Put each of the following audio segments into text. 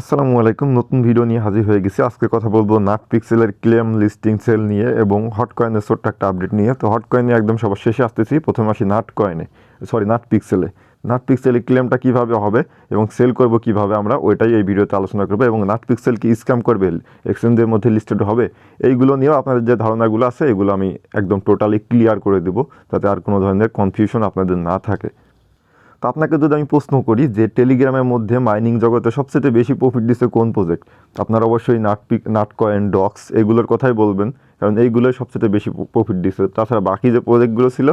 আসসালামু আলাইকুম। নতুন ভিডিও নিয়ে হাজির হয়ে গেছি। আজকে কথা বলব নাট পিক্সেলের ক্লেম লিস্টিং সেল নিয়ে এবং হট কয়েনের ছোট্ট একটা আপডেট নিয়ে। তো হট কয়েনে একদম সবার শেষে আসতেছি। প্রথমে আসি নাট কয়েনে সরি নাট পিক্সেলে নাট পিক্সেলের ক্লেমটা কীভাবে হবে এবং সেল করব কীভাবে আমরা ওইটাই এই ভিডিওতে আলোচনা করব এবং নাট পিক্সেল কি স্ক্যাম করবে? এক্সচেঞ্জের মধ্যে লিস্টেড হবে? এইগুলো নিয়েও আপনাদের যে ধারণাগুলো আছে, এগুলো আমি একদম টোটালি ক্লিয়ার করে দেবো, যাতে আর কোনো ধরনের কনফিউশন আপনাদের না থাকে। তো আপনাকে যদি আমি প্রশ্ন করি যে টেলিগ্রামের মধ্যে মাইনিং জগতে সবচেয়ে বেশি প্রফিট দিচ্ছে কোন প্রজেক্ট আপনারা অবশ্যই নাটপিক, নাটকয়েন, ডক্স এগুলোর কথাই বলবেন, কারণ এইগুলোই সবচেয়ে বেশি প্রফিট দিচ্ছে তাছাড়া বাকি যে প্রজেক্টগুলো ছিল,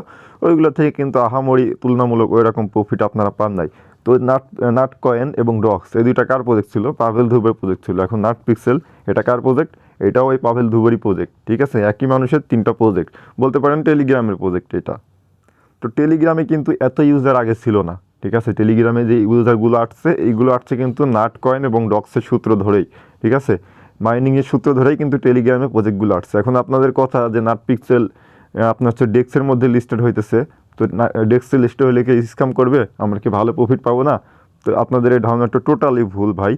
ওইগুলো থেকে কিন্তু আহামরি তুলনামূলক ওই রকম প্রফিট আপনারা পান নাই। তো নাট নাট কয়েন এবং ডক্স, এই দুইটা কার প্রজেক্ট ছিল? পাভেল ধুবের প্রজেক্ট ছিল। এখন নাট পিক্সেল এটা কার প্রজেক্ট এটাও ওই পাভেল ধুবেরই প্রজেক্ট ঠিক আছে? একই মানুষের তিনটা প্রজেক্ট বলতে পারেন টেলিগ্রামের প্রজেক্ট এটা। তো টেলিগ্রামে কিন্তু এত ইউজার আগে ছিল না, ঠিক আছে? টেলিগ্রামে যে ইউজারগুলো আসছে, এইগুলো আসছে কিন্তু নাট কয়েন এবং ডক্সের সূত্র ধরেই, ঠিক আছে? মাইনিংয়ের সূত্র ধরেই কিন্তু টেলিগ্রামে প্রজেক্টগুলো আসছে। এখন আপনাদের কথা যে নাট পিক্সেল আপনার হচ্ছে ডেক্সের মধ্যে লিস্টেড হইতেছে, তো ডেক্সে লিস্টে হলে কি স্ক্যাম করবে? আমরা কি ভালো প্রফিট পাবো না? তো আপনাদের এই ধারণাটা টোটালি ভুল ভাই।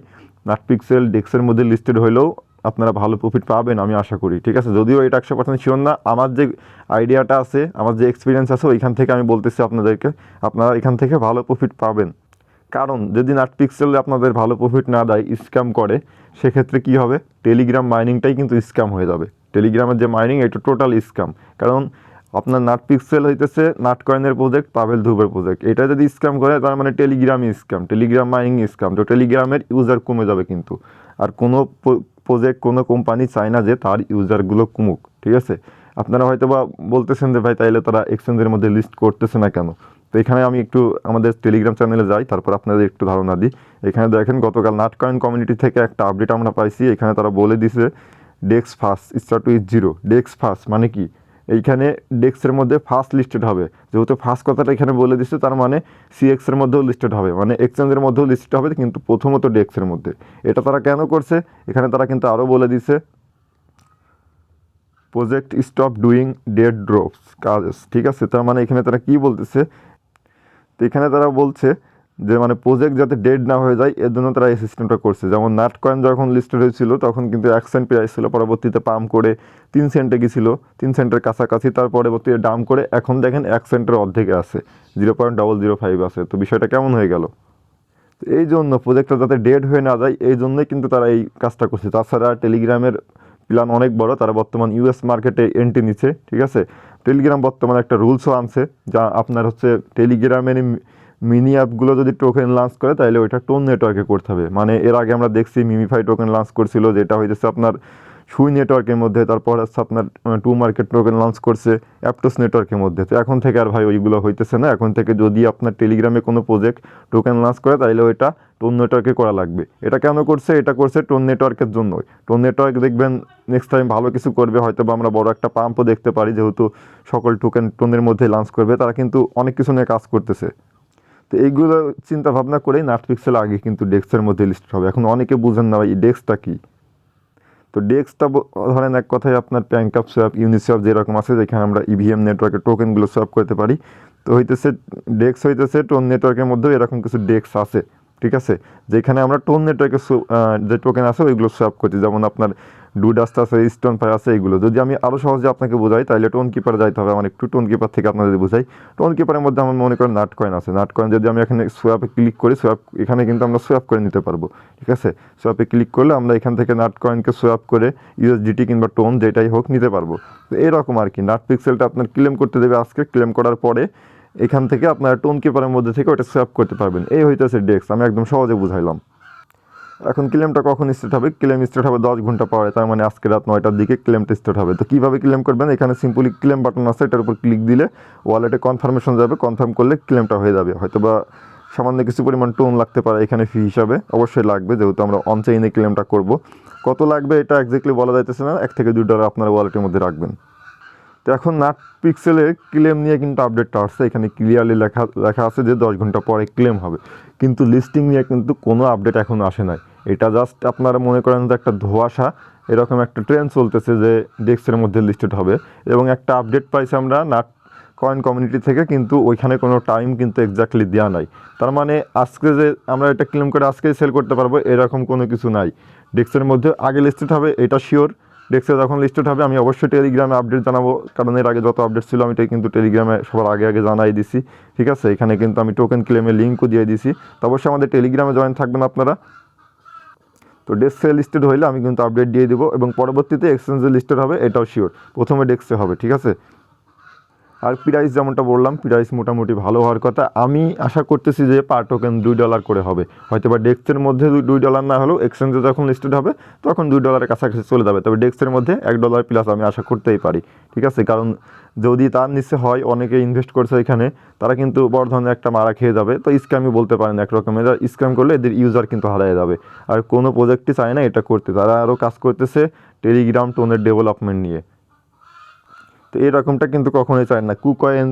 নাট পিক্সেল ডেক্সের মধ্যে লিস্টেড হলেও আপনারা ভালো প্রফিট পাবেন, আমি আশা করি, ঠিক আছে? যদিও এটা একশো পার্সেন্ট শিওর না, আমার যে আইডিয়াটা আছে, আমার যে এক্সপিরিয়েন্স আছে, ওইখান থেকে আমি বলতেছি আপনাদেরকে, আপনারা এখান থেকে ভালো প্রফিট পাবেন। কারণ, যদি নাট পিক্সেলে আপনাদের ভালো প্রফিট না দেয় স্ক্যাম করে, সেক্ষেত্রে কি হবে? টেলিগ্রাম মাইনিংটাই কিন্তু স্ক্যাম হয়ে যাবে। টেলিগ্রামের যে মাইনিং এটা টোটাল স্ক্যাম কারণ, আপনার নাট পিক্সেল হইতেছে নাট কয়েনের প্রজেক্ট পাভেল ধুবের প্রজেক্ট এটা যদি স্ক্যাম করে, তার মানে টেলিগ্রামই স্ক্যাম টেলিগ্রাম মাইনিং স্ক্যাম তো টেলিগ্রামের ইউজার কমে যাবে কিন্তু। আর কোনো প্রজেক্ট কোনো কোম্পানি চায় না যে তার ইউজারগুলো কমুক, ঠিক আছে? আপনারা হয়তো বা বলতেছেন যে, ভাই, তাইলে তারা এক্সচেঞ্জের মধ্যে লিস্ট করতেছে না কেন? তো এখানে আমি একটু আমাদের টেলিগ্রাম চ্যানেলে যাই, তারপর আপনাদের একটু ধারণা দিই। এখানে দেখেন, গতকাল নাটকয়েন কমিউনিটি থেকে একটা আপডেট আমরা পাইছি। এখানে তারা বলে দিছে DEX first start with zero DEX first মানে কি? এইখানে ডেক্সের মধ্যে ফার্স্ট লিস্টেড হবে। যেহেতু ফার্স্ট কথাটা এখানে বলে দিচ্ছে তার মানে সিএক্সের মধ্যেও লিস্টেড হবে। মানে এক্সচেঞ্জের মধ্যেও লিস্টেড হবে, কিন্তু প্রথমত ডেক্সের মধ্যে। এটা তারা কেন করছে? এখানে তারা কিন্তু আরও বলে দিছে project stop doing dead drops কাজ, ঠিক আছে? তার মানে এখানে তারা কি বলতেছে? তো এখানে তারা বলছে যে মানে প্রজেক্ট যাতে ডেড না হয়ে যায়, এর জন্য তারা এই সিস্টেমটা করছে। যেমন নাট কয়েন যখন লিস্টেড হয়েছিল, তখন কিন্তু এক সেন্ট প্রাইস ছিল, পরবর্তীতে পাম্প করে তিন সেন্টে গেছিল তিন সেন্টের কাছাকাছি তার পরবর্তীতে ডাম করে, এখন দেখেন এক সেন্টের অর্ধেকে আছে zero point double zero five আছে। তো বিষয়টা কেমন হয়ে গেল? এই জন্য প্রজেক্টটা যাতে ডেড হয়ে না যায়, এই জন্যই কিন্তু তারা এই কাজটা করছে। তাছাড়া টেলিগ্রামের প্ল্যান অনেক বড়, তারা বর্তমান ইউএস মার্কেটে এন্ট্রি নিচ্ছে, ঠিক আছে? টেলিগ্রাম বর্তমানে একটা রুলসও আনছে, যা আপনার হচ্ছে টেলিগ্রামের মিনি অ্যাপগুলো যদি টোকেন লঞ্চ করে তাহলে ওইটা টোন নেটওয়ার্কে করতে হবে। মানে এর আগে আমরা দেখছি মিমিফাই টোকেন লঞ্চ করছিল, যেটা হইতেছে আপনার সুই নেটওয়ার্কের মধ্যে, তারপর হচ্ছে আপনার টু মার্কেট টোকেন লঞ্চ করছে অ্যাপটোস নেটওয়ার্কের মধ্যে। তো এখন থেকে আর ভাই ওইগুলো হইতেছে না। এখন থেকে যদি আপনার টেলিগ্রামে কোনো প্রজেক্ট টোকেন লঞ্চ করে তাহলে ওইটা টোন নেটওয়ার্কে করা লাগবে। এটা কেন করছে? এটা করছে টোন নেটওয়ার্কের জন্যই। টোন নেটওয়ার্ক দেখবেন নেক্সট টাইম ভালো কিছু করবে হয়তো বা আমরা বড় একটা পাম্পও দেখতে পারি, যেহেতু সকল টোকেন টোনের মধ্যে লঞ্চ করবে, তারা কিন্তু অনেক কিছু নিয়ে কাজ করতেছে। তো এইগুলো চিন্তা ভাবনা করেই নাট পিক্সেল আগে কিন্তু ডেস্কের মধ্যে লিস্ট হবে। এখন অনেকে বুঝেন না ভাই ডেস্কটা কী? তো ডেস্কটা ধরেন এক কথায় আপনার প্যাঙ্কাপ সোয়াপ ইউনিসোয়াপ যেরকম আছে, যেখানে আমরা ইভিএম নেটওয়ার্কের টোকেনগুলো সোয়াপ করতে পারি, তো হইতেছে ডেস্ক হইতেছে টোন নেটওয়ার্কের মধ্যেও এরকম কিছু ডেস্ক আছে, ঠিক আছে? যেখানে আমরা টোন নেটওয়ার্কের যে টোকেন আছে, ওইগুলো সোয়াপ করছি। যেমন আপনার ডুডাস্ট আছে স্টোন ফাই আছে, এইগুলো। যদি আমি আরও সহজে আপনাকে বোঝাই, তাহলে টোন কিপার যাইতে হবে। আমার একটু টোন কিপার থেকে আপনাদের বোঝাই। টোন কিপারের মধ্যে আমার মনে করেন নাট কয়েন আছে। নাট কয়েন যদি আমি এখানে সোয়াপে ক্লিক করি সোয়াপ এখানে কিন্তু আমরা সোয়াপ করে নিতে পারব। ঠিক আছে? সোয়াপে ক্লিক করলে আমরা এখান থেকে নাট কয়েনকে সোয়াপ করে ইউএসডিটি কিংবা টোন যেটাই হোক নিতে পারব। তো এরকম আর কি। নাট পিক্সেলটা আপনার ক্লেম করতে দেবে আজকে। ক্লেম করার পরে এখান থেকে আপনারা টোন কিপারের মধ্যে থেকে ওটা সোয়াপ করতে পারবেন। এই হইতেছে ডেস্ক আমি একদম সহজে বুঝাইলাম। এখন ক্লেমটা কখন স্টার্ট হবে? ক্লেম স্টার্ট হবে দশ ঘণ্টা পরে, তার মানে আজকে রাত নয়টার দিকে ক্লেমটা স্টার্ট হবে। তো কীভাবে ক্লেম করবেন? এখানে সিম্পলি ক্লেম বাটন আছে, এটার উপর ক্লিক দিলে ওয়ালেটে কনফার্মেশন যাবে। কনফার্ম করলে ক্লেমটা হয়ে যাবে। হয়তো বা সামান্য কিছু পরিমাণ টোন লাগতে পারে এখানে ফি হিসাবে। অবশ্যই লাগবে, যেহেতু আমরা অনচাইনে ক্লেমটা করব। কত লাগবে এটা একজাক্টলি বলা যাইতেছে না। এক থেকে দুই ডলার আপনার ওয়ালেটের মধ্যে রাখবেন। তো এখন নাট পিক্সেলে ক্লেম নিয়ে কিন্তু আপডেটটা আসছে। এখানে ক্লিয়ারলি লেখা লেখা আছে যে দশ ঘণ্টা পরে ক্লেম হবে। কিন্তু লিস্টিং নিয়ে কিন্তু কোনো আপডেট এখন আসে নাই। এটা জাস্ট আপনারা মনে করেন যে একটা ধোয়াশা, এরকম একটা ট্রেন্ড চলতেছে যে ডেস্কের মধ্যে লিস্টেড হবে। এবং একটা আপডেট পাইছি আমরা নাট কয়েন কমিউনিটি থেকে, কিন্তু ওইখানে কোনো টাইম কিন্তু এক্স্যাক্টলি দেওয়া নাই। তার মানে আজকে যে আমরা এটা ক্লেম করে আজকেই সেল করতে পারব, এরকম কোনো কিছু নাই। ডেস্কের মধ্যে আগে লিস্টেড হবে, এটা শিওর ডেস্কে যখন লিস্টেড হবে, আমি অবশ্যই টেলিগ্রামে আপডেট জানাব, কারণ এর আগে যত আপডেট ছিল, আমি এটা কিন্তু টেলিগ্রামে সবার আগে আগে জানাই দিছি। ঠিক আছে? এখানে কিন্তু আমি টোকেন ক্লেমের লিঙ্কও দিয়ে দিছি। তো অবশ্যই আমাদের টেলিগ্রামে জয়েন থাকবেন আপনারা। তো ডেস্কে লিস্টেড হইলে আমি কিন্তু আপডেট দিয়ে দেবো এবং পরবর্তীতে এক্সচেঞ্জে লিস্টেড হবে, এটাও শিওর প্রথমে ডেস্কে হবে, ঠিক আছে? আর প্রাইস যেমনটা বললাম প্রাইস মোটামুটি ভালো হওয়ার কথা। আমি আশা করতেছি যে পার টোকেন দুই ডলার করে হবে। হয়তো বা ডেস্কের মধ্যে দুই- ডলার না হলেও এক্সচেঞ্জে যখন লিস্টেড হবে, তখন দুই ডলারের কাছাকাছি চলে যাবে। তবে ডেস্কের মধ্যে এক ডলার প্লাস আমি আশা করতেই পারি। ঠিক আছে? কারণ যদি তার নিচে হয়, অনেকে ইনভেস্ট করছে এখানে, তারা কিন্তু বড় ধরনের একটা মারা খেয়ে যাবে। তো স্ক্যামই বলতে পারেন এক রকমের স্ক্যাম করলে এদের ইউজার কিন্তু হারিয়ে যাবে। আর কোনো প্রজেক্টই চায় না এটা করতে। তারা আরও কাজ করতেছে টেলিগ্রাম টোনের ডেভেলপমেন্ট নিয়ে। তো এরকমটা কিন্তু কখনোই চায় না। কুকয়েন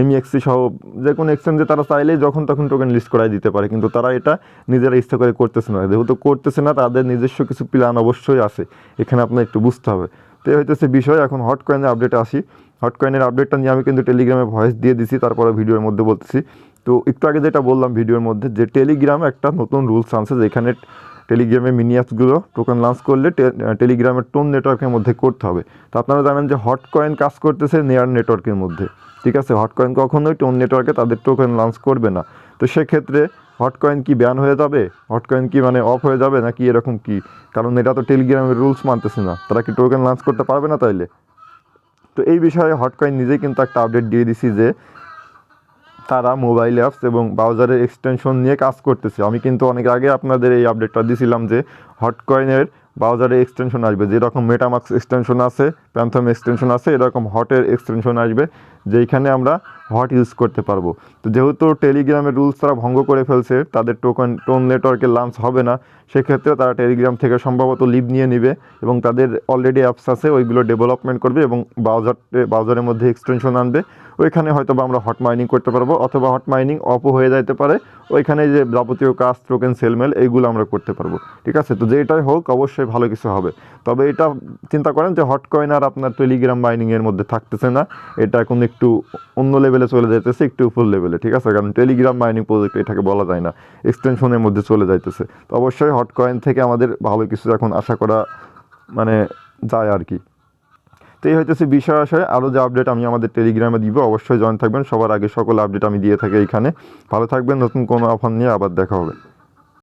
এমইএক্সি সহ যে কোনো এক্সচেঞ্জে তারা চাইলেই যখন তখন টোকেন লিস্ট করাই দিতে পারে। কিন্তু তারা এটা নিজেরা ইচ্ছা করে করতেছে না। যেহেতু করতেছে না, তাদের নিজস্ব কিছু প্ল্যান অবশ্যই আছে। এখানে আপনার একটু বুঝতে হবে। তো এই হইতেছে বিষয়। এখন হট কয়েনের আপডেটে আসি। হট কয়েনের আপডেটটা নিয়ে আমি কিন্তু টেলিগ্রামে ভয়েস দিয়ে দিছি, তারপরে ভিডিওর মধ্যে বলতেছি। তো একটু আগে যেটা বললাম ভিডিওর মধ্যে, যে টেলিগ্রামে একটা নতুন রুলস আনছে, যেখানে টেলিগ্রামে মিনি অ্যাপসগুলো টোকেন লঞ্চ করলে টেলিগ্রামের টোন নেটওয়ার্কের মধ্যে করতে হবে। তো আপনারা জানেন যে হট কয়েন কাজ করতেছে নেয়ার নেটওয়ার্কের মধ্যে। ঠিক আছে? হট কয়েন কখনোই টোন নেটওয়ার্কে তাদের টোকেন লঞ্চ করবে না। তো সেক্ষেত্রে হট কয়েন কি ব্যান হয়ে যাবে? হট কয়েন কি মানে অফ হয়ে যাবে? নাকি এরকম কি? কারণ এটা তো টেলিগ্রামের রুলস মানতেছে না। তারা কি টোকেন লঞ্চ করতে পারবে না তাইলে? তো এই বিষয়ে হট কয়েন নিজেই কিন্তু একটা আপডেট দিয়ে দিছি যে তারা মোবাইল অ্যাপস এবং ব্রাউজারের এক্সটেনশন নিয়ে কাজ করতেছে। আমি কিন্তু অনেক আগে আপনাদের এই আপডেটটা দিছিলাম যে হটকয়েনের ব্রাউজারে এক্সটেনশন আসবে। যেরকম মেটামাক্স এক্সটেনশন আছে প্যান্থম এক্সটেনশন আছে, এরকম হটের এক্সটেনশন আসবে, যেইখানে আমরা হট ইউজ করতে পারব। তো যেহেতু টেলিগ্রামের রুলস তারা ভঙ্গ করে ফেলছে, তাদের টোকন টোন নেটওয়ার্কে লাঞ্চ হবে না, সেক্ষেত্রে তারা টেলিগ্রাম থেকে সম্ভবত লিভ নিয়ে নেবে এবং তাদের অলরেডি অ্যাপস আছে, ওইগুলো ডেভেলপমেন্ট করবে এবং ব্রাউজার ব্রাউজারের মধ্যে এক্সটেনশন আনবে। ওইখানে হয়তো বা আমরা হট মাইনিং করতে পারব, অথবা হট মাইনিং অপও হয়ে যেতে পারে। ওইখানে যে যাবতীয় কাজ টোকেন সেলমেল এইগুলো আমরা করতে পারব। ঠিক আছে? তো যেটাই হোক, অবশ্যই ভালো কিছু হবে। তবে এটা চিন্তা করেন যে হট কয়েন আর আপনার টেলিগ্রাম মাইনিংয়ের মধ্যে থাকতেছে না। এটা এখন একটু অন্য লেভেলে চলে যাইতেছে, একটু উপর লেভেলে ঠিক আছে? কারণ টেলিগ্রাম মাইনিং প্রজেক্ট এটাকে বলা যায় না। এক্সটেনশনের মধ্যে চলে যাইতেছে। তো অবশ্যই হট কয়েন থেকে আমাদের ভালো কিছু এখন আশা করা মানে যায় আর কি। তো এই হইতেছে বিষয় আশয় আরও যে আপডেট আমি আমাদের টেলিগ্রামে দিব, অবশ্যই জয়েন থাকবেন। সবার আগে সকল আপডেট আমি দিয়ে থাকি এইখানে। ভালো থাকবেন, নতুন কোনো অফার নিয়ে আবার দেখা হবে।